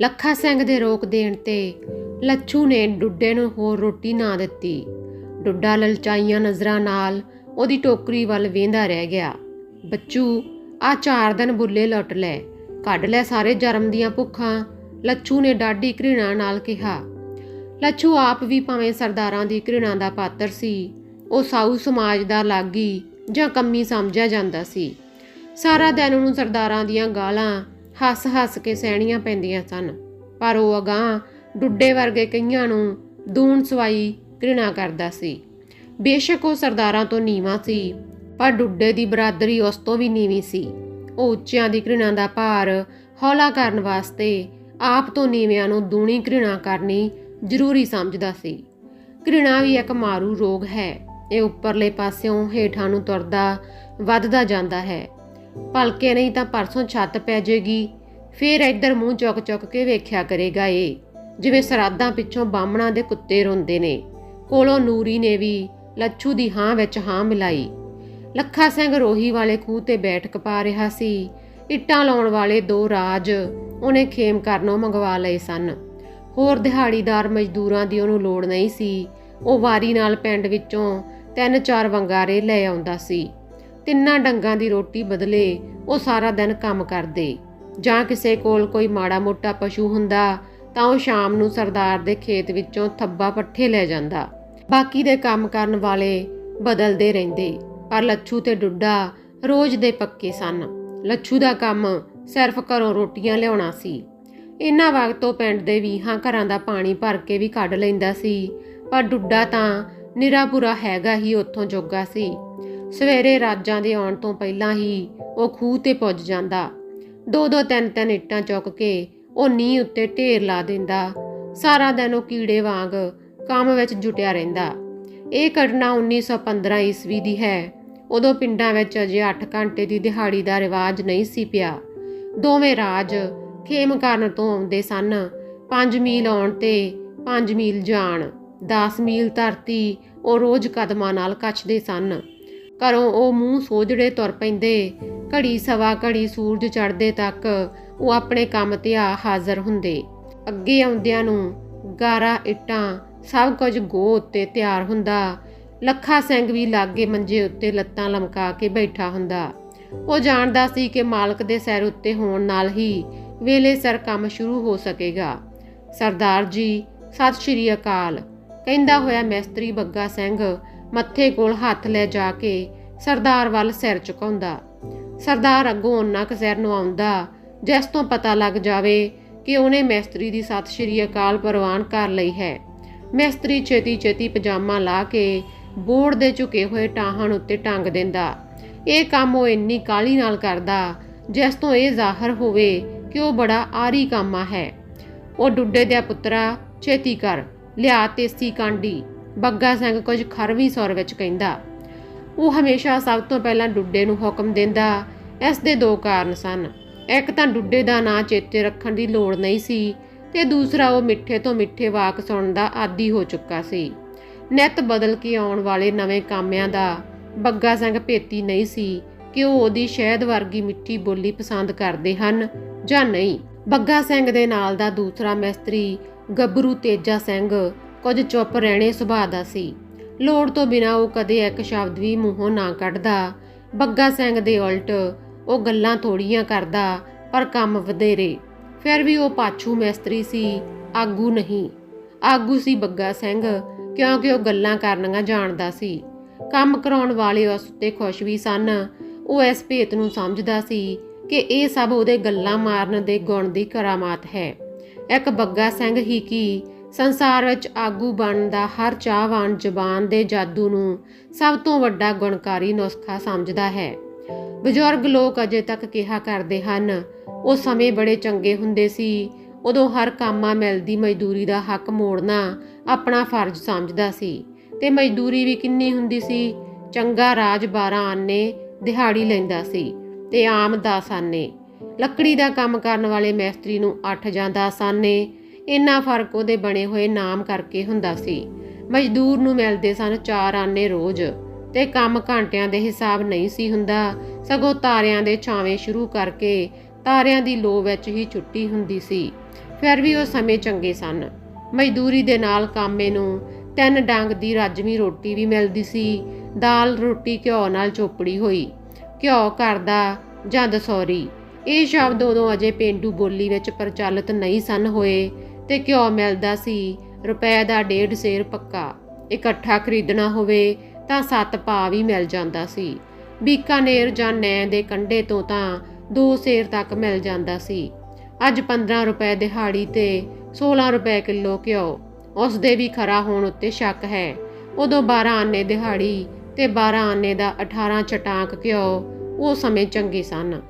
ਲੱਖਾ ਸਿੰਘ ਦੇ ਰੋਕ ਦੇਣ ਤੇ ਲੱਛੂ ਨੇ ਡੁੱਡੇ ਨੂੰ ਹੋਰ ਰੋਟੀ ਨਾ ਦਿੱਤੀ। ਡੁੱਡਾ ਲਲਚਾਈਆਂ ਨਜ਼ਰਾਂ ਨਾਲ ਉਹਦੀ ਟੋਕਰੀ ਵੱਲ ਵੇਂਦਾ ਰਹਿ ਗਿਆ। ਬੱਚੂ, ਆ ਚਾਰ ਦਿਨ ਬੁੱਲੇ ਲੁੱਟ ਲੈ, ਕੱਢ ਲੈ ਸਾਰੇ ਜਰਮ ਦੀਆਂ ਭੁੱਖਾਂ, ਲੱਛੂ ਨੇ ਡਾਢੀ ਘ੍ਰਿਣਾ ਨਾਲ ਕਿਹਾ। ਲੱਛੂ ਆਪ ਵੀ ਭਾਵੇਂ ਸਰਦਾਰਾਂ ਦੀ ਘ੍ਰਿਣਾ ਦਾ ਪਾਤਰ ਸੀ, ਉਹ ਸਾਊ ਸਮਾਜ ਦਾ ਲਾਗੀ ਜਾਂ ਕੰਮੀ ਸਮਝਿਆ ਜਾਂਦਾ ਸੀ। ਸਾਰਾ ਦਿਨ ਉਹਨੂੰ ਸਰਦਾਰਾਂ ਦੀਆਂ ਗਾਲਾਂ ਹੱਸ-ਹੱਸ ਕੇ ਸਹਿਣੀਆਂ ਪੈਂਦੀਆਂ ਸਨ। ਪਰ ਉਹ ਅਗਾਂਹ ਡੁੱਡੇ ਵਰਗੇ ਕਈਆਂ ਨੂੰ ਦੂਣ ਸਵਾਈ ਘ੍ਰਿਣਾ ਕਰਦਾ ਸੀ। ਬੇਸ਼ੱਕ ਉਹ ਸਰਦਾਰਾਂ ਤੋਂ ਨੀਵਾਂ ਸੀ, ਪਰ ਡੁੱਡੇ ਦੀ ਬਰਾਦਰੀ ਉਸ ਤੋਂ ਵੀ ਨੀਵੀਂ ਸੀ। ਉਹ ਉੱਚਿਆਂ ਦੀ ਘ੍ਰਿਣਾ ਦਾ ਭਾਰ ਹੌਲਾ ਕਰਨ ਵਾਸਤੇ ਆਪ ਤੋਂ ਨੀਵਿਆਂ ਨੂੰ ਦੂਣੀ ਘ੍ਰਿਣਾ ਕਰਨੀ ਜ਼ਰੂਰੀ ਸਮਝਦਾ ਸੀ। ਘ੍ਰਿਣਾ ਵੀ ਇੱਕ ਮਾਰੂ ਰੋਗ ਹੈ। ਇਹ ਉੱਪਰਲੇ ਪਾਸਿਓਂ ਹੇਠਾਂ ਨੂੰ ਤੁਰਦਾ, ਵੱਧਦਾ ਜਾਂਦਾ ਹੈ। ਭਲਕੇ ਨਹੀਂ ਤਾਂ ਪਰਸੋਂ ਛੱਤ ਪੈ ਜੇਗੀ। ਫੇਰ ਇੱਧਰ ਮੂੰਹ ਚੁੱਕ ਚੁੱਕ ਕੇ ਵੇਖਿਆ ਕਰੇਗਾ ਏ। ਜਿਵੇਂ ਸਰਾਦਾਂ ਪਿੱਛੋਂ ਬਾਹਮਣਾ ਦੇ ਕੁੱਤੇ ਰੋਂਦੇ ਨੇ। ਕੋਲੋਂ ਨੂਰੀ ਨੇ ਵੀ ਲੱਛੂ ਦੀ ਹਾਂ ਵਿੱਚ ਹਾਂ ਮਿਲਾਈ। ਲੱਖਾ ਸਿੰਘ ਰੋਹੀ ਵਾਲੇ ਖੂਹ ਤੇ ਬੈਠਕ ਪਾ ਰਿਹਾ ਸੀ। ਇੱਟਾਂ ਲਾਉਣ ਵਾਲੇ ਦੋ ਰਾਜ ਉਹਨੇ ਖੇਮ ਕਰਨੋਂ ਮੰਗਵਾ ਲਏ ਸਨ। ਹੋਰ ਦਿਹਾੜੀਦਾਰ ਮਜ਼ਦੂਰਾਂ ਦੀ ਉਹਨੂੰ ਲੋੜ ਨਹੀਂ ਸੀ। ਉਹ ਵਾਰੀ ਨਾਲ ਪਿੰਡ ਵਿੱਚੋਂ ਤਿੰਨ ਚਾਰ ਵੰਗਾਰੇ ਲੈ ਆਉਂਦਾ ਸੀ। ਤਿੰਨਾਂ ਡੰਗਾਂ ਦੀ ਰੋਟੀ ਬਦਲੇ ਉਹ ਸਾਰਾ ਦਿਨ ਕੰਮ ਕਰਦੇ। ਜਾਂ ਕਿਸੇ ਕੋਲ ਕੋਈ ਮਾੜਾ ਮੋਟਾ ਪਸ਼ੂ ਹੁੰਦਾ ਤਾਂ ਉਹ ਸ਼ਾਮ ਨੂੰ ਸਰਦਾਰ ਦੇ ਖੇਤ ਵਿੱਚੋਂ ਥੱਬਾ ਪੱਠੇ ਲੈ ਜਾਂਦਾ। ਬਾਕੀ ਦੇ ਕੰਮ ਕਰਨ ਵਾਲੇ ਬਦਲਦੇ ਰਹਿੰਦੇ, ਪਰ ਲੱਛੂ ਤੇ ਡੁੱਡਾ ਰੋਜ਼ ਦੇ ਪੱਕੇ ਸਨ। ਲੱਛੂ ਦਾ ਕੰਮ ਸਿਰਫ ਘਰੋਂ ਰੋਟੀਆਂ ਲਿਆਉਣਾ ਸੀ। ਇੰਨਾ ਵਕਤ ਉਹ ਪਿੰਡ ਦੇ ਵੀਹਾਂ ਘਰਾਂ ਦਾ ਪਾਣੀ ਭਰ ਕੇ ਵੀ ਕੱਢ ਲੈਂਦਾ ਸੀ, ਪਰ ਡੁੱਡਾ ਤਾਂ ਨਿਰਾਪੁਰਾ ਹੈਗਾ ਹੀ ਉੱਥੋਂ ਜੋਗਾ ਸੀ। ਸਵੇਰੇ ਰਾਜਾਂ ਦੇ ਆਉਣ ਤੋਂ ਪਹਿਲਾਂ ਹੀ ਉਹ ਖੂਹ ਤੇ ਪੁੱਜ ਜਾਂਦਾ। ਦੋ ਦੋ ਤਿੰਨ ਤਿੰਨ ਇੱਟਾਂ ਚੁੱਕ ਕੇ ਉਹ ਨੀਂਹ ਉੱਤੇ ਢੇਰ ਲਾ ਦਿੰਦਾ। ਸਾਰਾ ਦਿਨ ਉਹ ਕੀੜੇ ਵਾਂਗ ਕੰਮ ਵਿੱਚ ਜੁਟਿਆ ਰਹਿੰਦਾ। ਇਹ ਘਟਨਾ 1915 ਈਸਵੀ ਦੀ ਹੈ। ਉਦੋਂ ਪਿੰਡਾਂ ਵਿੱਚ ਅਜੇ 8 ਘੰਟੇ ਦੀ ਦਿਹਾੜੀ ਦਾ ਰਿਵਾਜ ਨਹੀਂ ਸੀ ਪਿਆ। ਦੋਵੇਂ ਰਾਜ ਖੇਮ ਕਰਨ ਤੋਂ ਆਉਂਦੇ ਸਨ। 5 ਮੀਲ ਆਉਣ ਤੇ 5 ਮੀਲ ਜਾਣ 10 ਮੀਲ ਧਰਤੀ ਉਹ ਰੋਜ਼ ਕਦਮਾਂ ਨਾਲ ਕੱਛਦੇ ਸਨ। ਘਰੋਂ ਉਹ ਮੂੰਹ ਸੋਝੜੇ ਤੁਰ ਪੈਂਦੇ। ਘੜੀ ਸਵਾ ਘੜੀ ਸੂਰਜ ਚੜ੍ਹਦੇ ਤੱਕ ਉਹ ਆਪਣੇ ਕੰਮ ਤੇ ਆ ਹਾਜ਼ਰ ਹੁੰਦੇ। ਅੱਗੇ ਆਉਂਦਿਆਂ ਨੂੰ ਗਾਰਾ, ਇੱਟਾਂ, ਸਭ ਕੁਝ ਗੋ ਉੱਤੇ ਤਿਆਰ ਹੁੰਦਾ। ਲੱਖਾ ਸਿੰਘ ਵੀ ਲਾਗੇ ਮੰਜੇ ਉੱਤੇ ਲੱਤਾਂ ਲਮਕਾ ਕੇ ਬੈਠਾ ਹੁੰਦਾ। ਉਹ ਜਾਣਦਾ ਸੀ ਕਿ ਮਾਲਕ ਦੇ ਸਿਰ ਉੱਤੇ ਹੋਣ ਨਾਲ ਹੀ ਵੇਲੇ ਸਰ ਕੰਮ ਸ਼ੁਰੂ ਹੋ ਸਕੇਗਾ। ਸਰਦਾਰ ਜੀ, ਸਤਿ ਸ਼੍ਰੀ ਅਕਾਲ। ਕਹਿੰਦਾ ਹੋਇਆ ਮਿਸਤਰੀ ਬੱਗਾ ਸਿੰਘ ਮੱਥੇ ਕੋਲ ਹੱਥ ਲੈ ਜਾ ਕੇ ਸਰਦਾਰ ਵੱਲ ਸਿਰ ਝੁਕਾਉਂਦਾ। ਸਰਦਾਰ ਅੱਗੋਂ ਉਹਨਾਂ ਕੁ ਸਿਰ ਨੂੰ ਆਉਂਦਾ, ਜਿਸ ਤੋਂ ਪਤਾ ਲੱਗ ਜਾਵੇ ਕਿ ਉਹਨੇ ਮਿਸਤਰੀ ਦੀ ਸਤਿ ਸ਼੍ਰੀ ਅਕਾਲ ਪ੍ਰਵਾਨ ਕਰ ਲਈ ਹੈ। ਮਿਸਤਰੀ ਛੇਤੀ ਛੇਤੀ ਪਜਾਮਾ ਲਾ ਕੇ ਬੋਰਡ ਦੇ ਝੁਕੇ ਹੋਏ ਟਾਹਣ ਉੱਤੇ ਟੰਗ ਦਿੰਦਾ। ਇਹ ਕੰਮ ਉਹ ਇੰਨੀ ਕਾਲੀ ਨਾਲ ਕਰਦਾ, ਜਿਸ ਤੋਂ ਇਹ ਜ਼ਾਹਰ ਹੋਵੇ ਕਿ ਉਹ ਬੜਾ ਆਰੀ ਕਾਮਾ ਹੈ। ਉਹ ਡੁੱਡੇ ਦੇ ਪੁੱਤਰਾ, ਛੇਤੀ ਕਰ, ਲਿਆ ਤੇਸੀ ਕਾਂਡੀ। ਬੱਗਾ ਸਿੰਘ ਕੁਝ ਖਰਵੀ ਸੁਰ ਵਿੱਚ ਕਹਿੰਦਾ, ਉਹ ਹਮੇਸ਼ਾ ਸਭ ਤੋਂ ਪਹਿਲਾਂ ਡੁੱਡੇ ਨੂੰ ਹੁਕਮ ਦਿੰਦਾ। ਇਸ ਦੇ ਦੋ ਕਾਰਨ ਸਨ। ਇੱਕ ਤਾਂ ਡੁੱਡੇ ਦਾ ਨਾਂ ਚੇਤੇ ਰੱਖਣ ਦੀ ਲੋੜ ਨਹੀਂ ਸੀ ਤੇ ਦੂਸਰਾ ਉਹ ਮਿੱਠੇ ਤੋਂ ਮਿੱਠੇ ਵਾਕ ਸੁਣਨ ਦਾ ਆਦੀ ਹੋ ਚੁੱਕਾ ਸੀ। ਨਿਤ ਬਦਲ ਕੇ ਆਉਣ ਵਾਲੇ ਨਵੇਂ ਕਾਮਿਆਂ ਦਾ ਬੱਗਾ ਸਿੰਘ ਭੇਤੀ ਨਹੀਂ ਸੀ ਕਿ ਉਹ ਉਹਦੀ ਸ਼ਹਿਦ ਵਰਗੀ ਮਿੱਠੀ ਬੋਲੀ ਪਸੰਦ ਕਰਦੇ ਹਨ ਜਾਂ ਨਹੀਂ। ਬੱਗਾ ਸਿੰਘ ਦੇ ਨਾਲ ਦਾ ਦੂਸਰਾ ਮਿਸਤਰੀ ਗੱਭਰੂ ਤੇਜਾ ਸਿੰਘ ਕੁਝ ਚੁੱਪ ਰਹਿਣੇ ਸੁਭਾਅ ਦਾ ਸੀ। ਲੋੜ ਤੋਂ ਬਿਨਾ ਉਹ ਕਦੇ ਇੱਕ ਸ਼ਬਦ ਵੀ ਮੂੰਹੋਂ ਨਾ ਕੱਢਦਾ। ਬੱਗਾ ਸਿੰਘ ਦੇ ਉਲਟ ਉਹ ਗੱਲਾਂ ਥੋੜੀਆਂ ਕਰਦਾ, ਪਰ ਕੰਮ ਵਧੇਰੇ। ਫਿਰ ਵੀ ਉਹ ਪਾਛੂ ਮਿਸਤਰੀ ਸੀ, ਆਗੂ ਨਹੀਂ। ਆਗੂ ਸੀ ਬੱਗਾ ਸਿੰਘ, ਕਿਉਂਕਿ ਉਹ ਗੱਲਾਂ ਕਰਨੀਆਂ ਜਾਣਦਾ ਸੀ। ਕੰਮ ਕਰਾਉਣ ਵਾਲੇ ਉਸ ਉੱਤੇ ਖੁਸ਼ ਵੀ ਸਨ। ਉਹ ਇਸ ਭੇਤ ਨੂੰ ਸਮਝਦਾ ਸੀ ਕਿ ਇਹ ਸਭ ਉਹਦੇ ਗੱਲਾਂ ਮਾਰਨ ਦੇ ਗੁਣ ਦੀ ਕਰਾਮਾਤ ਹੈ। ਇੱਕ ਬੱਗਾ ਸਿੰਘ ਹੀ ਕੀ ਸੰਸਾਰ ਵਿੱਚ ਆਗੂ ਬਣਨ ਦਾ ਹਰ ਚਾਹਵਾਨ ਜ਼ਬਾਨ ਦੇ ਜਾਦੂ ਨੂੰ ਸਭ ਤੋਂ ਵੱਡਾ ਗੁਣਕਾਰੀ ਨੁਸਖਾ ਸਮਝਦਾ ਹੈ। ਬਜ਼ੁਰਗ ਲੋਕ ਅਜੇ ਤੱਕ ਕਿਹਾ ਕਰਦੇ ਹਨ, ਉਹ ਸਮੇਂ ਬੜੇ ਚੰਗੇ ਹੁੰਦੇ ਸੀ, ਉਦੋਂ ਹਰ ਕਾਮਾ ਮਿਲਦੀ ਮਜ਼ਦੂਰੀ ਦਾ ਹੱਕ ਮੋੜਨਾ ਆਪਣਾ ਫਰਜ਼ ਸਮਝਦਾ ਸੀ ਤੇ ਮਜ਼ਦੂਰੀ ਵੀ ਕਿੰਨੀ ਹੁੰਦੀ ਸੀ, ਚੰਗਾ ਰਾਜ 12 ਆਨੇ ਦਿਹਾੜੀ ਲੈਂਦਾ ਸੀ ਤੇ ਆਮ 10 ਆਨੇ, ਲੱਕੜੀ ਦਾ ਕੰਮ ਕਰਨ ਵਾਲੇ ਮਿਸਤਰੀ ਨੂੰ 8 ਜਾਂ 10 ਆਨੇ ਇੰਨਾ ਫ਼ਰਕ ਉਹਦੇ ਬਣੇ ਹੋਏ ਨਾਮ ਕਰਕੇ ਹੁੰਦਾ ਸੀ। ਮਜ਼ਦੂਰ ਨੂੰ ਮਿਲਦੇ ਸਨ 4 ਆਨੇ ਰੋਜ਼ ਤੇ ਕੰਮ ਘੰਟਿਆਂ ਦੇ ਹਿਸਾਬ ਨਹੀਂ ਸੀ ਹੁੰਦਾ। ਸਗੋਂ ਤਾਰਿਆਂ ਦੇ ਛਾਵੇਂ ਸ਼ੁਰੂ ਕਰਕੇ ਤਾਰਿਆਂ ਦੀ ਲੋ ਵਿੱਚ ਹੀ ਛੁੱਟੀ ਹੁੰਦੀ ਸੀ। ਫਿਰ ਵੀ ਉਹ ਸਮੇਂ ਚੰਗੇ ਸਨ। ਮਜ਼ਦੂਰੀ ਦੇ ਨਾਲ ਕਾਮੇ ਨੂੰ ਤਿੰਨ ਡੰਗ ਦੀ ਰਾਜਮੀ ਰੋਟੀ ਵੀ ਮਿਲਦੀ ਸੀ। ਦਾਲ, ਰੋਟੀ, ਘਿਓ ਨਾਲ ਚੋਪੜੀ ਹੋਈ। ਘਿਓ, ਘਰ ਦਾ ਜਾਂ ਦਸੌਰੀ ਇਹ ਸ਼ਬਦ ਉਦੋਂ ਅਜੇ ਪਿੰਡੂ ਬੋਲੀ ਵਿੱਚ ਪ੍ਰਚਲਿਤ ਨਹੀਂ ਸਨ ਹੋਏ। ਤੇ ਘਿਓ ਮਿਲਦਾ ਸੀ। ਰੁਪਏ ਦਾ ਡੇਢ ਸੇਰ ਪੱਕਾ। ਇਕੱਠਾ ਖਰੀਦਣਾ ਹੋਵੇ ਤਾਂ ਸੱਤ ਪਾ ਵੀ ਮਿਲ ਜਾਂਦਾ ਸੀ। ਬੀਕਾਨੇਰ ਜਾਂ ਨੈ ਦੇ ਕੰਢੇ ਤੋਂ ਤਾਂ ਦੋ ਸੇਰ ਤੱਕ ਮਿਲ ਜਾਂਦਾ ਸੀ। ਅੱਜ 15 ਰੁਪਏ ਦਿਹਾੜੀ ਤੇ 16 ਰੁਪਏ ਕਿਲੋ ਘਿਓ। ਉਸ ਦੇ ਵੀ ਖਰਾ ਹੋਣ ਉੱਤੇ ਸ਼ੱਕ ਹੈ। ਉਦੋਂ 12 ਆਨੇ ਦਿਹਾੜੀ ਤੇ 12 ਆਨੇ ਦਾ 18 ਚਟਾਂਕ ਘਿਓ। ਉਹ ਸਮੇਂ ਚੰਗੇ ਸਨ।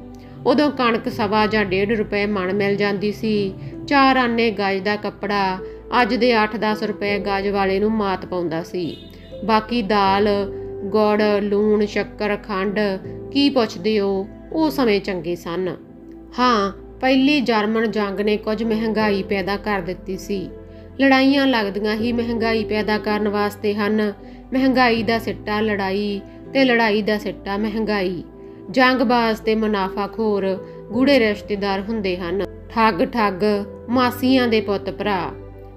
ਉਦੋਂ ਕਣਕ ਸਵਾ ਜਾਂ 1.5 ਰੁਪਏ ਮਣ ਮਿਲ ਜਾਂਦੀ ਸੀ। ਚਾਰ ਆਨੇ ਗਜ ਦਾ ਕੱਪੜਾ ਅੱਜ ਦੇ 8-10 ਰੁਪਏ ਗਜ ਵਾਲੇ ਨੂੰ ਮਾਤ ਪਾਉਂਦਾ ਸੀ। ਬਾਕੀ ਦਾਲ, ਗੁੜ, ਲੂਣ, ਸ਼ੱਕਰ, ਖੰਡ, ਕੀ ਪੁੱਛਦੇ ਹੋ, ਉਹ ਸਮੇਂ ਚੰਗੇ ਸਨ। ਹਾਂ, ਪਹਿਲੀ ਜਰਮਨ ਜੰਗ ਨੇ ਕੁਝ ਮਹਿੰਗਾਈ ਪੈਦਾ ਕਰ ਦਿੱਤੀ ਸੀ। ਲੜਾਈਆਂ ਲੱਗਦੀਆਂ ਹੀ ਮਹਿੰਗਾਈ ਪੈਦਾ ਕਰਨ ਵਾਸਤੇ ਹਨ। ਮਹਿੰਗਾਈ ਦਾ ਸਿੱਟਾ ਲੜਾਈ ਤੇ ਲੜਾਈ ਦਾ ਸਿੱਟਾ ਮਹਿੰਗਾਈ। ਜੰਗਬਾਜ਼ ਤੇ ਮੁਨਾਫਾਖੋਰ ਗੂੜੇ ਰਿਸ਼ਤੇਦਾਰ ਹੁੰਦੇ ਹਨ। ਠੱਗ ਠੱਗ ਮਾਸੀਆਂ ਦੇ ਪੁੱਤ ਭਰਾ।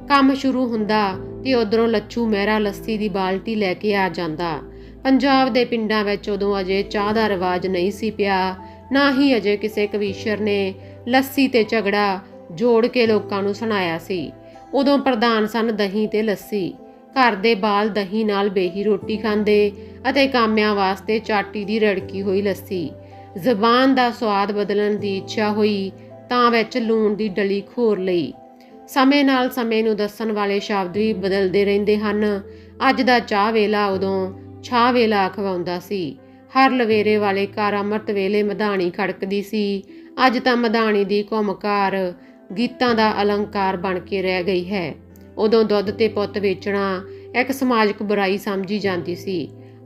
ਕੰਮ ਸ਼ੁਰੂ ਹੁੰਦਾ ਤੇ ਉਧਰੋਂ ਲੱਛੂ ਮਹਿਰਾ ਲੱਸੀ ਦੀ ਬਾਲਟੀ ਲੈ ਕੇ ਆ ਜਾਂਦਾ। ਪੰਜਾਬ ਦੇ ਪਿੰਡਾਂ ਵਿੱਚ ਉਦੋਂ ਅਜੇ ਚਾਹ ਦਾ ਰਿਵਾਜ ਨਹੀਂ ਸੀ ਪਿਆ। ਨਾ ਹੀ ਅਜੇ ਕਿਸੇ ਕਵੀਸ਼ਰ ਨੇ ਲੱਸੀ ਤੇ ਝਗੜਾ ਜੋੜ ਕੇ ਲੋਕਾਂ ਨੂੰ ਸੁਣਾਇਆ ਸੀ। ਉਦੋਂ ਪ੍ਰਧਾਨ ਸਨ ਦਹੀਂ ਤੇ ਲੱਸੀ। ਘਰ ਦੇ ਬਾਲ ਦਹੀਂ ਨਾਲ ਬੇਹੀ ਰੋਟੀ ਖਾਂਦੇ ਅਤੇ ਕਾਮਿਆਂ ਵਾਸਤੇ ਚਾਟੀ ਦੀ ਰੜਕੀ ਹੋਈ ਲੱਸੀ। ਜ਼ਬਾਨ ਦਾ ਸਵਾਦ ਬਦਲਣ ਦੀ ਇੱਛਾ ਹੋਈ ਤਾਂ ਵਿੱਚ ਲੂਣ ਦੀ ਡਲੀ ਖੋਰ ਲਈ। ਸਮੇਂ ਨਾਲ ਸਮੇਂ ਨੂੰ ਦੱਸਣ ਵਾਲੇ ਸ਼ਬਦ ਵੀ ਬਦਲਦੇ ਰਹਿੰਦੇ ਹਨ। ਅੱਜ ਦਾ ਚਾਹ ਵੇਲਾ ਉਦੋਂ ਛਾਹ ਵੇਲਾ ਖਵਾਉਂਦਾ ਸੀ। ਹਰ ਲਵੇਰੇ ਵਾਲੇ ਘਰ ਅੰਮ੍ਰਿਤ ਵੇਲੇ ਮਧਾਣੀ ਖੜਕਦੀ ਸੀ। ਅੱਜ ਤਾਂ ਮਧਾਣੀ ਦੀ ਘੁਮਕਾਰ ਗੀਤਾਂ ਦਾ ਅਲੰਕਾਰ ਬਣ ਕੇ ਰਹਿ ਗਈ ਹੈ। ਉਦੋਂ ਦੁੱਧ ਤੇ ਪੁੱਤ ਵੇਚਣਾ, ਇੱਕ ਸਮਾਜਿਕ ਬੁਰਾਈ ਸਮਝੀ ਜਾਂਦੀ ਸੀ।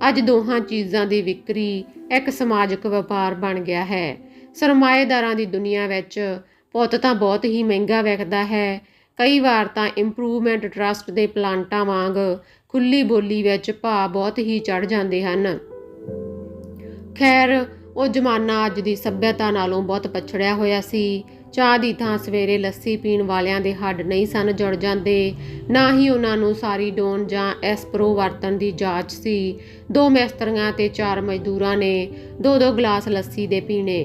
ਅੱਜ ਦੋਹਾਂ ਚੀਜ਼ਾਂ ਦੀ ਵਿਕਰੀ ਇੱਕ ਸਮਾਜਿਕ ਵਪਾਰ ਬਣ ਗਿਆ ਹੈ। ਸਰਮਾਏਦਾਰਾਂ ਦੀ ਦੁਨੀਆ ਵਿੱਚ ਪੁੱਤ ਤਾਂ ਬਹੁਤ ਹੀ ਮਹਿੰਗਾ ਵਿਕਦਾ ਹੈ। ਕਈ ਵਾਰ ਤਾਂ ਇੰਪਰੂਵਮੈਂਟ ਟਰਸਟ ਦੇ ਪਲਾਂਟਾਂ ਵਾਂਗ ਖੁੱਲੀ ਬੋਲੀ ਵਿੱਚ ਭਾਅ ਬਹੁਤ ਹੀ ਚੜ ਜਾਂਦੇ ਹਨ। ਖੈਰ, ਉਹ ਜ਼ਮਾਨਾ ਅੱਜ ਦੀ ਸੱਭਿਅਤਾ ਨਾਲੋਂ ਬਹੁਤ ਪਛੜਿਆ ਹੋਇਆ ਸੀ। ਚਾਹ ਦੀ ਥਾਂ ਸਵੇਰੇ ਲੱਸੀ ਪੀਣ ਵਾਲਿਆਂ ਦੇ ਹੱਡ ਨਹੀਂ ਸਨ ਜੁੜ ਜਾਂਦੇ। ਨਾ ਹੀ ਉਹਨਾਂ ਨੂੰ ਸਾਰੀ ਡੋਨ ਜਾਂ ਐਸਪਰੋ ਵਰਤਣ ਦੀ ਜਾਂਚ ਸੀ। ਦੋ ਮਿਸਤਰੀਆਂ ਤੇ ਚਾਰ ਮਜ਼ਦੂਰਾਂ ਨੇ ਦੋ ਦੋ ਗਲਾਸ ਲੱਸੀ ਦੇ ਪੀਣੇ।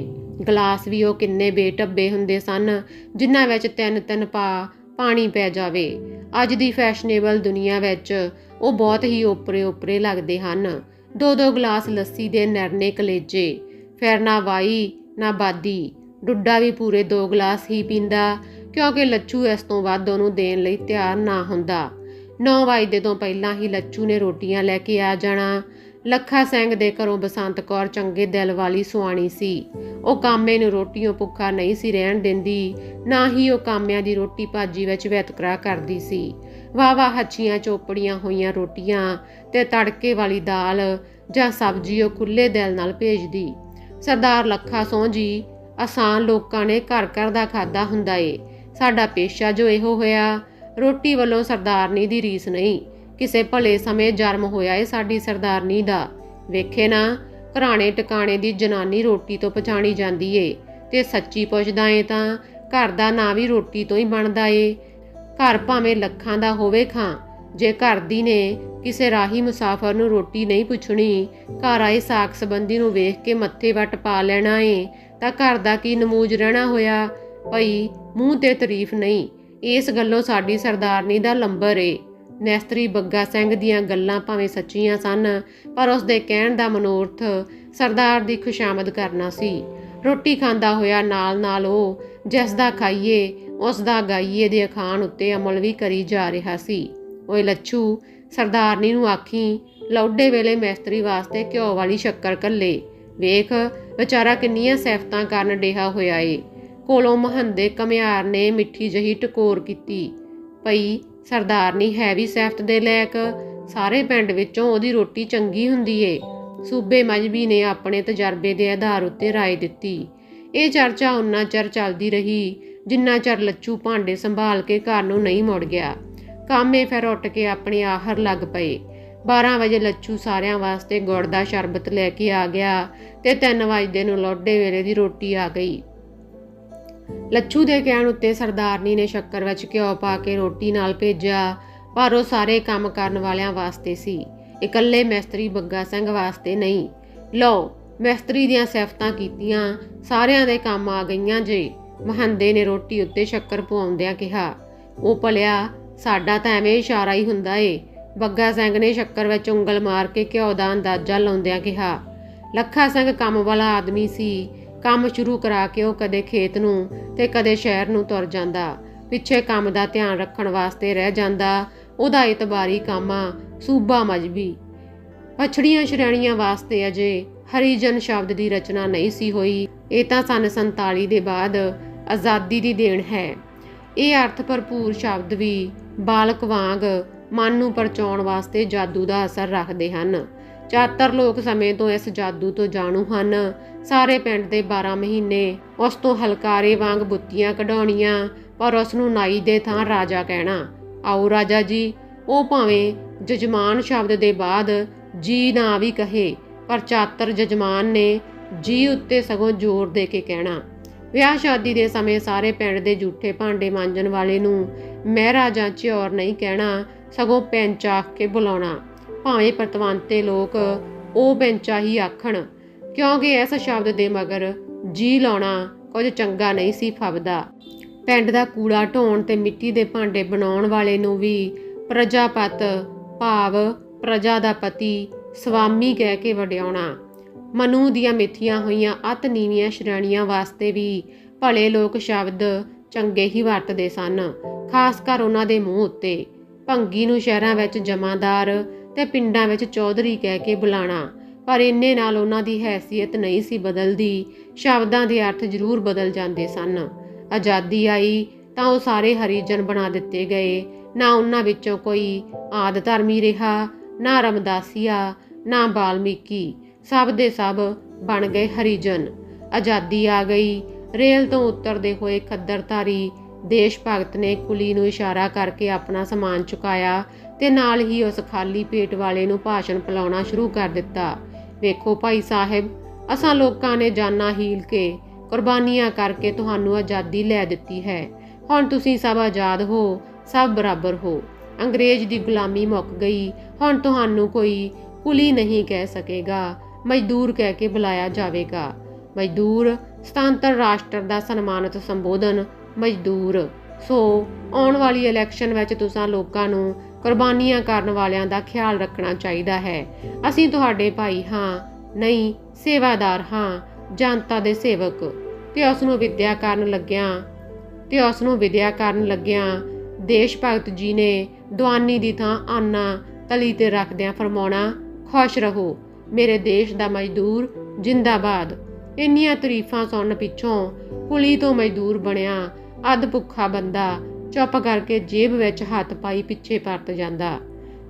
ਗਲਾਸ ਵੀ ਉਹ ਕਿੰਨੇ ਬੇਟੱਬੇ ਹੁੰਦੇ ਸਨ, ਜਿਨ੍ਹਾਂ ਵਿੱਚ ਤਿੰਨ ਤਿੰਨ ਪਾ ਪਾਣੀ ਪੈ ਜਾਵੇ। ਅੱਜ ਦੀ ਫੈਸ਼ਨੇਬਲ ਦੁਨੀਆ ਵਿੱਚ ਉਹ ਬਹੁਤ ਹੀ ਓਪਰੇ ਓਪਰੇ ਲੱਗਦੇ ਹਨ। ਦੋ ਦੋ ਗਲਾਸ ਲੱਸੀ ਦੇ ਨਰਨੇ ਕਲੇਜੇ। ਫਿਰ ਨਾ ਵਾਈ, ਨਾ ਬਾਦੀ। ਡੁੱਡਾ ਵੀ ਪੂਰੇ ਦੋ ਗਲਾਸ ਹੀ ਪੀਂਦਾ, ਕਿਉਂਕਿ ਲੱਚੂ ਇਸ ਤੋਂ ਵੱਧ ਉਹਨੂੰ ਦੇਣ ਲਈ ਤਿਆਰ ਨਾ ਹੁੰਦਾ। 9 ਵਜੇ ਤੋਂ ਪਹਿਲਾਂ ਹੀ ਲੱਚੂ ਨੇ ਰੋਟੀਆਂ ਲੈ ਕੇ ਆ ਜਾਣਾ। ਲੱਖਾ ਸਿੰਘ ਦੇ ਘਰੋਂ ਬਸੰਤ ਕੌਰ ਚੰਗੇ ਦਿਲ ਵਾਲੀ ਸੁਆਣੀ ਸੀ। ਉਹ ਕਾਮੇ ਨੂੰ ਰੋਟੀਆਂ ਭੁੱਖਾ ਨਹੀਂ ਸੀ ਰਹਿਣ ਦਿੰਦੀ, ਨਾ ਹੀ ਉਹ ਕਾਮਿਆਂ ਦੀ ਰੋਟੀ ਭਾਜੀ ਵਿੱਚ ਵਿਤਕਰਾ ਕਰਦੀ ਸੀ। ਵਾਵਾ ਹੱਛੀਆਂ ਚੋਪੜੀਆਂ ਹੋਈਆਂ ਰੋਟੀਆਂ ਤੇ ਤੜਕੇ ਵਾਲੀ ਦਾਲ ਜਾਂ ਸਬਜ਼ੀ ਉਹ ਖੁੱਲੇ ਦਿਲ ਨਾਲ ਭੇਜਦੀ। ਸਰਦਾਰ ਲੱਖਾ ਸੋਹ ਜੀ ਆਸਾਨ ਲੋਕਾਂ ਨੇ ਘਰ ਘਰ ਦਾ ਖਾਦਾ ਹੁੰਦਾ ਏ। ਸਾਡਾ ਪੇਸ਼ਾ ਜੋ ਇਹੋ ਹੋਇਆ, ਰੋਟੀ ਵੱਲੋਂ ਸਰਦਾਰਨੀ ਦੀ ਰੀਸ ਨਹੀਂ। ਕਿਸੇ ਭਲੇ ਸਮੇਂ ਜਨਮ ਹੋਇਆ ਏ ਸਾਡੀ ਸਰਦਾਰਨੀ ਦਾ। ਵੇਖੇ ਨਾ, ਘਰਾਣੇ ਟਿਕਾਣੇ ਦੀ ਜਨਾਨੀ ਰੋਟੀ ਤੋਂ ਪਛਾਣੀ ਜਾਂਦੀ ਏ ਤੇ ਸੱਚੀ ਪੁੱਛਦਾ ਏ ਤਾਂ ਘਰ ਦਾ ਨਾਂ ਵੀ ਰੋਟੀ ਤੋਂ ਹੀ ਬਣਦਾ ਏ। ਘਰ ਭਾਵੇਂ ਲੱਖਾਂ ਦਾ ਹੋਵੇ ਖਾਂ ਜੇ ਘਰ ਦੀ ਨੇ ਕਿਸੇ ਰਾਹੀ ਮੁਸਾਫਰ ਨੂੰ ਰੋਟੀ ਨਹੀਂ ਪੁੱਛਣੀ, ਘਰ ਆਏ ਸਾਖ ਸੰਬੰਧੀ ਨੂੰ ਵੇਖ ਕੇ ਮੱਥੇ ਵੱਟ ਪਾ ਲੈਣਾ ਏ, ਤਾਂ ਘਰ ਦਾ ਕੀ ਨਮੂਜ ਰਹਿਣਾ ਹੋਇਆ? ਭਈ, ਮੂੰਹ ਤੇ ਤਾਰੀਫ ਨਹੀਂ, ਇਸ ਗੱਲੋਂ ਸਾਡੀ ਸਰਦਾਰਨੀ ਦਾ ਲੰਬਰ ਏ। ਨੈਸਤਰੀ ਬੱਗਾ ਸਿੰਘ ਦੀਆਂ ਗੱਲਾਂ ਭਾਵੇਂ ਸੱਚੀਆਂ ਸਨ, ਪਰ ਉਸ ਦੇ ਕਹਿਣ ਦਾ ਮਨੋਰਥ ਸਰਦਾਰ ਦੀ ਖੁਸ਼ਾਮਦ ਕਰਨਾ ਸੀ। ਰੋਟੀ ਖਾਂਦਾ ਹੋਇਆ ਨਾਲ-ਨਾਲ ਉਹ ਜਿਸ ਦਾ ਖਾਈਏ, ਉਸ ਦਾ ਗਾਈਏ ਦੇ ਅਖਾਣ ਉੱਤੇ ਅਮਲ ਵੀ ਕਰੀ ਜਾ ਰਿਹਾ ਸੀ। ਓਏ ਲੱਛੂ ਸਰਦਾਰਨੀ ਨੂੰ ਆਖੀ ਲੌਡੇ ਵੇਲੇ ਮੈਸਤਰੀ ਵਾਸਤੇ ਘਿਓ ਵਾਲੀ ਸ਼ੱਕਰ ਕੱਲੇ ਵੇਖ ਵਿਚਾਰਾ ਕਿੰਨੀਆਂ ਸਿਫਤਾਂ ਕਰਨ ਡਿਹਾ ਹੋਇਆ ਏ ਕੋਲੋਂ ਮਹੰਦੇ ਕਮਿਆਰ ਨੇ ਮਿੱਠੀ ਜਹੀ ਟਕੋਰ ਕੀਤੀ ਪਈ ਸਰਦਾਰਨੀ ਹੈ ਵੀ ਸਿਫਤ ਦੇ ਲਾਇਕ ਸਾਰੇ ਪਿੰਡ ਵਿੱਚੋਂ ਉਹਦੀ ਰੋਟੀ ਚੰਗੀ ਹੁੰਦੀ ਏ ਸੂਬੇ ਮਜਬੀ ਨੇ ਆਪਣੇ ਤਜਰਬੇ ਦੇ ਆਧਾਰ ਉੱਤੇ رائے ਦਿੱਤੀ ਇਹ ਚਰਚਾ ਉਨਾ ਚਿਰ ਚੱਲਦੀ ਰਹੀ ਜਿੰਨਾ ਚਿਰ ਲੱਚੂ ਭਾਂਡੇ ਸੰਭਾਲ ਕੇ ਘਰ ਨੂੰ ਨਹੀਂ ਮੁੜ ਗਿਆ ਕਾਮੇ ਫਿਰ ਉੱਠ ਕੇ ਆਪਣੇ ਆਹਰ ਲੱਗ ਪਏ। 12 ਵਜੇ ਲੱਛੂ ਸਾਰਿਆਂ ਵਾਸਤੇ ਗੁੜ ਦਾ ਸ਼ਰਬਤ ਲੈ ਕੇ ਆ ਗਿਆ ਤੇ 3 ਵਜੇ ਨੂੰ ਲੋਡੇ ਵੇਲੇ ਦੀ ਰੋਟੀ ਆ ਗਈ। ਲੱਛੂ ਦੇ ਕਹਿਣ ਉੱਤੇ ਸਰਦਾਰਨੀ ਨੇ ਸ਼ੱਕਰ ਵਿੱਚ ਘਿਓ ਪਾ ਕੇ ਰੋਟੀ ਨਾਲ ਭੇਜਿਆ, ਪਰ ਉਹ ਸਾਰੇ ਕੰਮ ਕਰਨ ਵਾਲਿਆਂ ਵਾਸਤੇ ਸੀ। ਇਕੱਲੇ ਮਿਸਤਰੀ ਬੱਗਾ ਸਿੰਘ ਵਾਸਤੇ ਨਹੀਂ। ਲਓ, ਮਿਸਤਰੀ ਦੀਆਂ ਸਿਫਤਾਂ ਕੀਤੀਆਂ, ਸਾਰਿਆਂ ਦੇ ਕੰਮ ਆ ਗਈਆਂ ਜੇ, ਮਹੰਦੇ ਨੇ ਰੋਟੀ ਉੱਤੇ ਸ਼ੱਕਰ ਪਵਾਉਂਦਿਆਂ ਕਿਹਾ। ਉਹ ਭਲਿਆ ਸਾਡਾ ਤਾਂ ਐਵੇਂ ਇਸ਼ਾਰਾ ਹੀ ਹੁੰਦਾ ਏ। ਬੱਗਾ ਸਿੰਘ ਨੇ ਸ਼ੱਕਰ ਵਿੱਚ ਉਂਗਲ ਮਾਰ ਕੇ ਘਿਓ ਦਾ ਅੰਦਾਜ਼ਾ ਲਾਉਂਦਿਆਂ ਕਿਹਾ, ਲੱਖਾ ਸਿੰਘ ਕੰਮ ਵਾਲਾ ਆਦਮੀ ਸੀ। ਕੰਮ ਸ਼ੁਰੂ ਕਰਾ ਕੇ ਉਹ ਕਦੇ ਖੇਤ ਨੂੰ ਤੇ ਕਦੇ ਸ਼ਹਿਰ ਨੂੰ ਤੁਰ ਜਾਂਦਾ। ਪਿੱਛੇ ਕੰਮ ਦਾ ਧਿਆਨ ਰੱਖਣ ਵਾਸਤੇ ਰਹਿ ਜਾਂਦਾ। ਉਹਦਾ ਇਤਬਾਰੀ ਕੰਮ ਆ, ਸੂਬਾ ਮਜਬੀ। ਪਛੜੀਆਂ ਸ਼੍ਰੇਣੀਆਂ ਵਾਸਤੇ ਅਜੇ ਹਰੀਜਨ ਸ਼ਬਦ ਦੀ ਰਚਨਾ ਨਹੀਂ ਸੀ ਹੋਈ। ਇਹ ਤਾਂ ਸਨ 47 ਦੇ ਬਾਅਦ ਆਜ਼ਾਦੀ ਦੀ ਦੇਣ ਹੈ। ਇਹ ਅਰਥ ਭਰਪੂਰ ਸ਼ਬਦ ਵੀ ਬਾਲਕ ਵਾਂਗ ਮਨ ਨੂੰ ਪਰਚਾਉਣ ਵਾਸਤੇ ਜਾਦੂ ਦਾ ਅਸਰ ਰੱਖਦੇ ਹਨ। ਚਾਤਰ ਲੋਕ ਸਮੇਂ ਤੋਂ ਇਸ ਜਾਦੂ ਤੋਂ ਜਾਣੂ ਹਨ। ਸਾਰੇ ਪਿੰਡ ਦੇ 12 ਮਹੀਨੇ ਉਸ ਤੋਂ ਹਲਕਾਰੇ ਵਾਂਗ ਬੁੱਤੀਆਂ ਕਢਾਉਣੀਆਂ, ਪਰ ਉਸ ਨੂੰ ਨਾਈ ਦੇ ਥਾਂ ਰਾਜਾ ਕਹਿਣਾ, ਆਓ ਰਾਜਾ ਜੀ, ਉਹ ਭਾਵੇਂ ਜਜਮਾਨ ਸ਼ਬਦ ਦੇ ਬਾਅਦ ਜੀ ਨਾ ਵੀ ਕਹੇ, ਪਰ ਚਾਤਰ ਜਜਮਾਨ ਨੇ ਜੀ ਉੱਤੇ ਸਗੋਂ ਜ਼ੋਰ ਦੇ ਕੇ ਕਹਿਣਾ। ਵਿਆਹ ਸ਼ਾਦੀ ਦੇ ਸਮੇਂ ਸਾਰੇ ਪਿੰਡ ਦੇ ਝੂਠੇ ਭਾਂਡੇ ਮਾਂਜਣ ਵਾਲੇ ਨੂੰ ਮਹਿਰਾ ਜਾਂ ਚਿਉਰ ਨਹੀਂ ਕਹਿਣਾ, ਸਗੋਂ ਪੈਂਚ ਆਖ ਕੇ ਬੁਲਾਉਣਾ। ਭਾਵੇਂ ਪਤਵੰਤੇ ਲੋਕ ਉਹ ਪੈਂਚਾ ਹੀ ਆਖਣ, ਕਿਉਂਕਿ ਇਸ ਸ਼ਬਦ ਦੇ ਮਗਰ ਜੀ ਲਾਉਣਾ ਕੁਝ ਚੰਗਾ ਨਹੀਂ ਸੀ ਫਬਦਾ। ਪਿੰਡ ਦਾ ਕੂੜਾ ਢੋਣ ਤੇ ਮਿੱਟੀ ਦੇ ਭਾਂਡੇ ਬਣਾਉਣ ਵਾਲੇ ਨੂੰ ਵੀ ਪ੍ਰਜਾਪਤ ਭਾਵ ਪ੍ਰਜਾ ਦਾ ਪਤੀ ਸਵਾਮੀ ਕਹਿ ਕੇ ਵਡਿਆਉਣਾ। ਮਨੂ ਦੀਆਂ ਮਿੱਥੀਆਂ ਹੋਈਆਂ ਅਤ ਨੀਵੀਆਂ ਸ਼੍ਰੇਣੀਆਂ ਵਾਸਤੇ ਵੀ ਭਲੇ ਲੋਕ ਸ਼ਬਦ ਚੰਗੇ ਹੀ ਵਰਤਦੇ ਸਨ। ਖਾਸ ਕਰ ਉਹਨਾਂ ਦੇ ਮੂੰਹ ਉੱਤੇ। ਭੰਗੀ ਨੂੰ ਸ਼ਹਿਰਾਂ ਵਿੱਚ ਜਮਾਦਾਰ ਤੇ ਪਿੰਡਾਂ ਵਿੱਚ ਚੌਧਰੀ ਕਹਿ ਕੇ ਬੁਲਾਣਾ। ਪਰ ਇੰਨੇ ਨਾਲ ਉਹਨਾਂ ਦੀ ਹੈਸੀਅਤ ਨਹੀਂ ਸੀ ਬਦਲਦੀ। ਸ਼ਬਦਾਂ ਦੇ ਅਰਥ ਜ਼ਰੂਰ ਬਦਲ ਜਾਂਦੇ ਸਨ। ਆਜ਼ਾਦੀ ਆਈ ਤਾਂ ਉਹ ਸਾਰੇ ਹਰੀਜਨ ਬਣਾ ਦਿੱਤੇ ਗਏ। ਨਾ ਉਹਨਾਂ ਵਿੱਚੋਂ ਕੋਈ ਆਦ ਧਰਮੀ ਰਿਹਾ, ਨਾ ਰਮਦਾਸੀਆ, ਨਾ ਬਾਲਮੀਕੀ। ਸਭ ਦੇ ਸਭ ਬਣ ਗਏ ਹਰੀਜਨ। ਆਜ਼ਾਦੀ ਆ ਗਈ। ਰੇਲ ਤੋਂ ਉਤਰਦੇ ਹੋਏ ਖੱਦਰਧਾਰੀ ਦੇਸ਼ ਭਗਤ ਨੇ ਕੁਲੀ ਨੂੰ ਇਸ਼ਾਰਾ ਕਰਕੇ ਆਪਣਾ ਸਮਾਨ ਚੁਕਾਇਆ ਤੇ ਨਾਲ ਹੀ ਉਸ ਖਾਲੀ ਪੇਟ ਵਾਲੇ ਨੂੰ ਭਾਸ਼ਣ ਪਿਲਾਉਣਾ ਸ਼ੁਰੂ ਕਰ ਦਿੱਤਾ। ਵੇਖੋ ਭਾਈ ਸਾਹਿਬ, ਅਸਾਂ ਲੋਕਾਂ ਨੇ ਜਾਨਾਂ ਹੀਲ ਕੇ ਕੁਰਬਾਨੀਆਂ ਕਰਕੇ ਤੁਹਾਨੂੰ ਆਜ਼ਾਦੀ ਲੈ ਦਿੱਤੀ ਹੈ। ਹੁਣ ਤੁਸੀਂ ਸਭ ਆਜ਼ਾਦ ਹੋ, ਸਭ ਬਰਾਬਰ ਹੋ। ਅੰਗਰੇਜ਼ ਦੀ ਗੁਲਾਮੀ ਮੁੱਕ ਗਈ, ਹੁਣ ਤੁਹਾਨੂੰ ਕੋਈ ਕੁਲੀ ਨਹੀਂ ਕਹਿ ਸਕੇਗਾ, ਮਜ਼ਦੂਰ ਕਹਿ ਕੇ ਬੁਲਾਇਆ ਜਾਵੇਗਾ। ਮਜ਼ਦੂਰ, ਸਤਾਂਤਰ ਰਾਸ਼ਟਰ ਦਾ ਸਨਮਾਨਿਤ ਸੰਬੋਧਨ ਮਜ਼ਦੂਰ। ਸੋ, ਆਉਣ ਵਾਲੀ ਇਲੈਕਸ਼ਨ ਵਿੱਚ ਤੁਸੀਂ ਲੋਕਾਂ ਨੂੰ ਕੁਰਬਾਨੀਆਂ ਕਰਨ ਵਾਲਿਆਂ ਦਾ ਖਿਆਲ ਰੱਖਣਾ ਚਾਹੀਦਾ ਹੈ। ਅਸੀਂ ਤੁਹਾਡੇ ਭਾਈ ਹਾਂ, ਨਹੀਂ, ਸੇਵਾਦਾਰ ਹਾਂ, ਜਨਤਾ ਦੇ ਸੇਵਕ। ਤੇ ਉਸ ਨੂੰ ਵਿਦਿਆ ਕਰਨ ਲੱਗਿਆਂ, ਤੇ ਉਸ ਨੂੰ ਵਿਦਿਆ ਕਰਨ ਲੱਗਿਆਂ, ਦੇਸ਼ ਭਗਤ ਜੀ ਨੇ ਦੁਆਨੀ ਦੀ ਥਾਂ ਆਨਾ ਤਲੀ ਤੇ ਰੱਖਦਿਆਂ ਫਰਮਾਉਣਾ, ਖੁਸ਼ ਰਹੋ। ਮੇਰੇ ਦੇਸ਼ ਦਾ ਮਜ਼ਦੂਰ, ਜਿੰਦਾਬਾਦ। ਇੰਨੀਆਂ ਤਾਰੀਫਾਂ ਸੁਣਨ ਪਿੱਛੋਂ ਕੁਲੀ ਤੋਂ ਮਜ਼ਦੂਰ ਬਣਿਆ ਅੱਧ ਭੁੱਖਾ ਬੰਦਾ ਚੁੱਪ ਕਰਕੇ ਜੇਬ ਵਿੱਚ ਹੱਥ ਪਾਈ ਪਿੱਛੇ ਪਰਤ ਜਾਂਦਾ।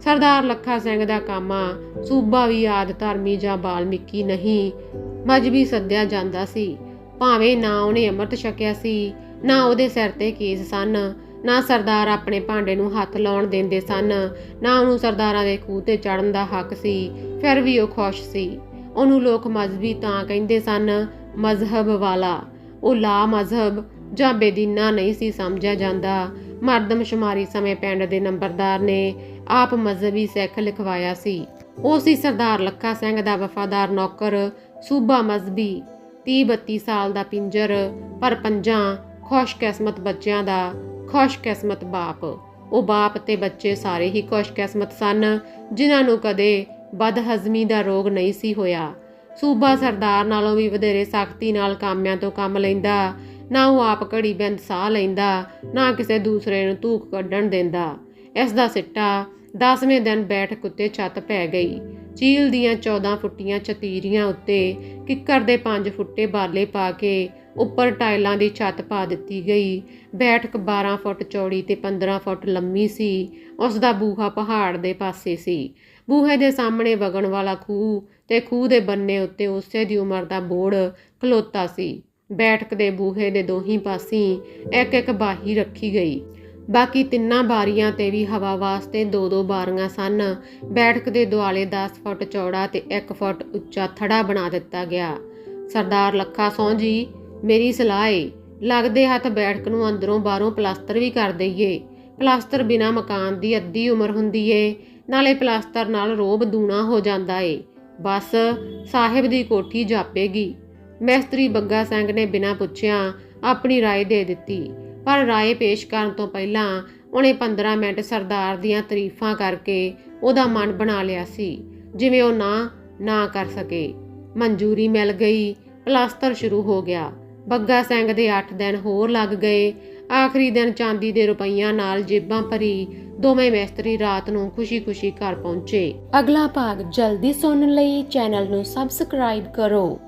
ਸਰਦਾਰ ਲੱਖਾ ਸਿੰਘ ਦਾ ਕਾਮਾ, ਸੂਬਾ ਵੀ ਆਦ ਧਰਮੀ ਜਾਂ ਬਾਲਮਿਕੀ ਨਹੀਂ ਮਜਬੀ ਸੱਦਿਆ ਜਾਂਦਾ ਸੀ। ਭਾਵੇਂ ਨਾ ਉਹਨੇ ਅੰਮ੍ਰਿਤ ਛਕਿਆ ਸੀ, ਨਾ ਉਹਦੇ ਸਿਰ ਤੇ ਕੇਸ ਸਨ, ਨਾ ਸਰਦਾਰ ਆਪਣੇ ਭਾਂਡੇ ਨੂੰ ਹੱਥ ਲਾਉਣ ਦਿੰਦੇ ਸਨ, ਨਾ ਉਹਨੂੰ ਸਰਦਾਰਾਂ ਦੇ ਖੂਹ ਤੇ ਚੜਨ ਦਾ ਹੱਕ ਸੀ, ਫਿਰ ਵੀ ਉਹ ਖੁਸ਼ ਸੀ। ਉਹਨੂੰ ਲੋਕ ਮਜ਼ਹਬੀ ਤਾਂ ਕਹਿੰਦੇ ਸਨ, ਮਜ਼ਹਬ ਵਾਲਾ। ਉਹ ਲਾ ਮਜ਼ਹਬ ਜਾਂ ਬੇਦੀਨਾ ਨਹੀਂ ਸੀ ਸਮਝਿਆ ਜਾਂਦਾ। ਮਰਦਮਸ਼ੁਮਾਰੀ ਸਮੇਂ ਪਿੰਡ ਦੇ ਨੰਬਰਦਾਰ ਨੇ ਆਪ ਮਜ਼ਹਬੀ ਸਿੱਖ ਲਿਖਵਾਇਆ ਸੀ। ਉਹ ਸੀ ਸਰਦਾਰ ਲੱਖਾ ਸਿੰਘ ਦਾ ਵਫਾਦਾਰ ਨੌਕਰ, ਸੂਬਾ ਮਜ਼ਹਬੀ। 30 32 ਸਾਲ ਦਾ ਪਿੰਜਰ ਪਰ ਪੰਜਾਂ ਖੁਸ਼ਕਿਸਮਤ ਬੱਚਿਆਂ ਦਾ ਖੁਸ਼ਕਿਸਮਤ ਬਾਪ। ਉਹ ਬਾਪ ਤੇ ਬੱਚੇ ਸਾਰੇ ਹੀ ਖੁਸ਼ਕਿਸਮਤ ਸਨ, ਜਿਨ੍ਹਾਂ ਨੂੰ ਕਦੇ ਬਦਹਜ਼ਮੀ ਦਾ ਰੋਗ ਨਹੀਂ ਸੀ ਹੋਇਆ। ਸੂਬਾ ਸਰਦਾਰ ਨਾਲੋਂ ਵੀ ਵਧੇਰੇ ਸਖਤੀ ਨਾਲ ਕਾਮਿਆਂ ਤੋਂ ਕੰਮ ਲੈਂਦਾ, ਨਾ ਉਹ ਆਪ ਘੜੀ ਬਿੰਦ ਸਾਹ ਲੈਂਦਾ, ਨਾ ਕਿਸੇ ਦੂਸਰੇ ਨੂੰ ਧੂਕ ਕੱਢਣ ਦਿੰਦਾ। ਇਸ ਦਾ ਸਿੱਟਾ 10ਵੇਂ ਦਿਨ ਬੈਠਕ ਉੱਤੇ ਛੱਤ ਪੈ ਗਈ। ਚੀਲ ਦੀਆਂ 14 ਫੁੱਟੀਆਂ ਚਤੀਰੀਆਂ ਉੱਤੇ ਕਿੱਕਰ ਦੇ 5 ਫੁੱਟੇ ਬਾਲੇ ਪਾ ਕੇ ਉੱਪਰ ਟਾਈਲਾਂ ਦੀ ਛੱਤ ਪਾ ਦਿੱਤੀ ਗਈ। ਬੈਠਕ 12 ਫੁੱਟ ਚੌੜੀ ਤੇ 15 ਫੁੱਟ ਲੰਮੀ ਸੀ। ਉਸ ਦਾ ਬੂਹਾ ਪਹਾੜ ਦੇ ਪਾਸੇ ਸੀ। ਬੂਹੇ ਦੇ ਸਾਹਮਣੇ ਵਗਣ ਵਾਲਾ ਖੂਹ ਤੇ ਖੂਹ ਦੇ ਬੰਨੇ ਉੱਤੇ ਉਸੇ ਦੀ ਉਮਰ ਦਾ ਬੋੜ ਖਲੋਤਾ ਸੀ। ਬੈਠਕ ਦੇ ਬੂਹੇ ਦੇ ਦੋਹੀਂ ਪਾਸੀਂ ਇੱਕ ਇੱਕ ਬਾਹੀ ਰੱਖੀ ਗਈ। ਬਾਕੀ ਤਿੰਨਾਂ ਬਾਰੀਆਂ ਤੇ ਵੀ ਹਵਾ ਵਾਸਤੇ ਦੋ ਦੋ ਬਾਰੀਆਂ ਸਨ। ਬੈਠਕ ਦੇ ਦੁਆਲੇ 10 ਫੁੱਟ ਚੌੜਾ ਤੇ 1 ਫੁੱਟ ਉੱਚਾ ਥੜਾ ਬਣਾ ਦਿੱਤਾ ਗਿਆ। ਸਰਦਾਰ ਲੱਖਾ ਸੌਂ ਜੀ, ਮੇਰੀ ਸਲਾਹ ਏ, ਲੱਗਦੇ ਹੱਥ ਬੈਠਕ ਨੂੰ ਅੰਦਰੋਂ ਬਾਹਰੋਂ ਪਲਾਸਟਰ ਵੀ ਕਰ ਦਈਏ। ਪਲਾਸਟਰ ਬਿਨਾ ਮਕਾਨ ਦੀ ਅੱਧੀ ਉਮਰ ਹੁੰਦੀ ਏ। ਨਾਲੇ ਪਲਾਸਟਰ ਨਾਲ ਰੋਬ ਦੂਣਾ ਹੋ ਜਾਂਦਾ ਏ ਬਸ ਸਾਹਿਬ ਦੀ ਕੋਠੀ ਜਾਪੇਗੀ ਮੈਸਤਰੀ ਬੱਗਾ ਸਿੰਘ ਨੇ ਬਿਨਾਂ ਪੁੱਛਿਆ ਆਪਣੀ رائے ਦੇ ਦਿੱਤੀ ਪਰ رائے ਪੇਸ਼ ਕਰਨ ਤੋਂ ਪਹਿਲਾਂ ਉਹਨੇ 15 ਮਿੰਟ ਸਰਦਾਰ ਦੀਆਂ ਤਾਰੀਫਾਂ ਕਰਕੇ ਉਹਦਾ ਮਨ ਬਣਾ ਲਿਆ ਸੀ ਜਿਵੇਂ ਉਹ ਨਾ ਨਾ ਕਰ ਸਕੇ ਮਨਜ਼ੂਰੀ ਮਿਲ ਗਈ ਪਲਾਸਟਰ ਸ਼ੁਰੂ ਹੋ ਗਿਆ ਬੱਗਾ ਸਿੰਘ ਦੇ 8 ਦਿਨ ਹੋਰ ਲੱਗ ਗਏ ਆਖਰੀ ਦਿਨ ਚਾਂਦੀ ਦੇ ਰੁਪਈਆਂ ਨਾਲ ਜੇਬਾਂ ਭਰੀ ਦੋਵੇਂ ਮਿਸਤਰੀ ਰਾਤ ਨੂੰ ਖੁਸ਼ੀ-ਖੁਸ਼ੀ ਘਰ ਪਹੁੰਚੇ। ਅਗਲਾ ਭਾਗ ਜਲਦੀ ਸੁਣਨ ਲਈ ਚੈਨਲ ਨੂੰ ਸਬਸਕ੍ਰਾਈਬ ਕਰੋ।